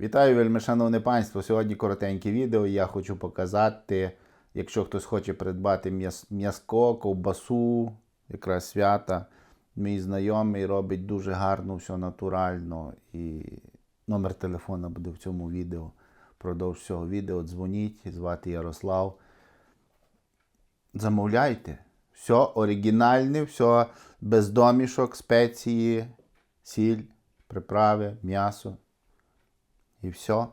Вітаю, вельми шановне панство. Сьогодні коротеньке відео. Я хочу показати, якщо хтось хоче придбати м'яско, ковбасу, якраз свята. Мій знайомий робить дуже гарно, все натурально. І номер телефона буде в цьому відео. Продовж цього відео дзвоніть, звати Ярослав. Замовляйте. Все оригінальне, все без домішок, спеції, сіль, приправи, м'ясо. І все.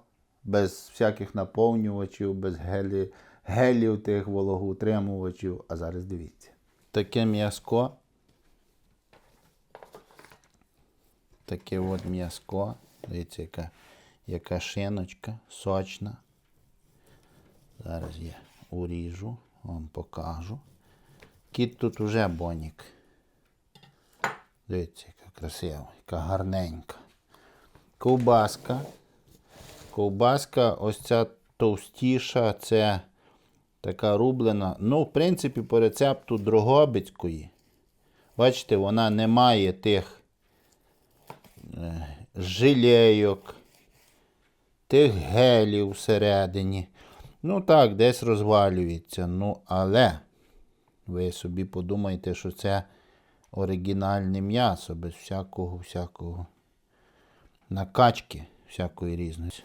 Без всяких наповнювачів, без гелі, гелів тих вологоутримувачів. А зараз дивіться. Таке м'яско. Таке от м'яско. Дивіться, яка, яка шиночка сочна. Зараз я уріжу, вам покажу. Кіт тут уже бонік. Дивіться, яка красива, яка гарненька. Ковбаска. Ковбаска, ось ця товстіша, це така рублена. Ну, в принципі, по рецепту Дрогобицької. Бачите, вона не має тих е, жилейок, тих гелів всередині. Ну так, десь розвалюється. Ну, але ви собі подумайте, що це оригінальне м'ясо, без всякого, всякого накачки, всякої різності.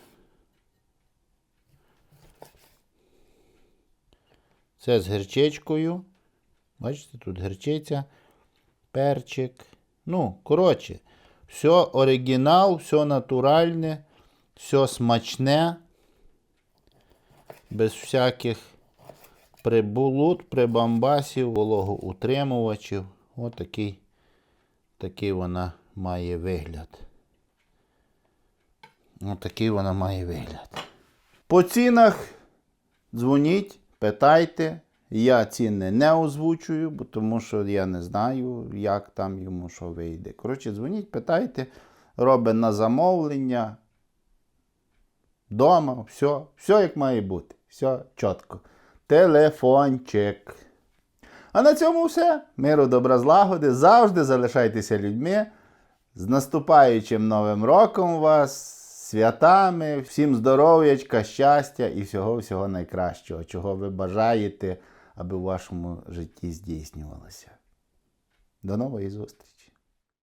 Це з гірчичкою. Бачите, тут гірчиця, перчик. Ну, коротше, все оригінал, все натуральне, все смачне, без всяких прибулут, прибамбасів, вологоутримувачів. Ось такий, вона має вигляд. Ось такий вона має вигляд. По цінах дзвоніть, питайте. Я ціни не озвучую, бо тому що я не знаю, як там йому що вийде. Коротше, дзвоніть, питайте, робить на замовлення. Дома, все, все як має бути. Все чітко. Телефончик. А на цьому все. Миру, добра злагоди. Завжди залишайтеся людьми. З наступаючим Новим роком вас, святами, всім здоров'ячка, щастя і всього-всього найкращого, чого ви бажаєте, аби в вашому житті здійснювалося. До нової зустрічі!